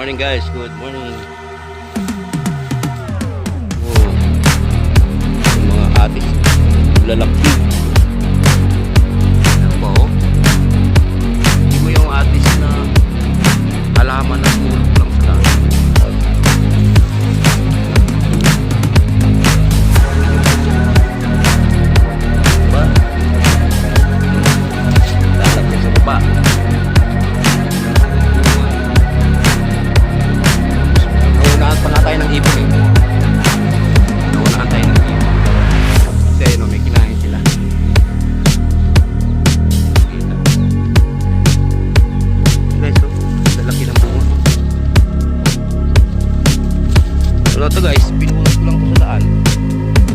Morning guys, good morning. Wow. Yung mga atis, lalaki. Ano to guys, pinunod ko lang to sa daan.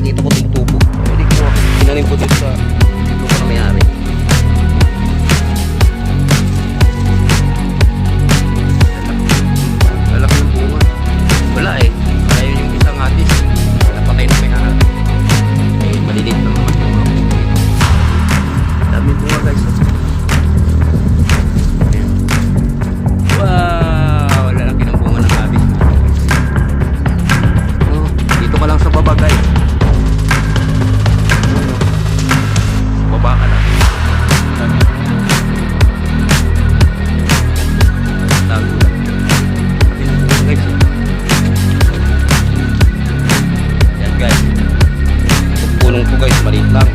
Dito ko tumutubo. Hindi ko, tinanim ko dito sa dito ko na mayari. Lalaki ng bunga. Wala eh. Ayun yung isang atis. Napatay na may ng bunga guys. oh. Yan guys. Punong to guys, maliit lang.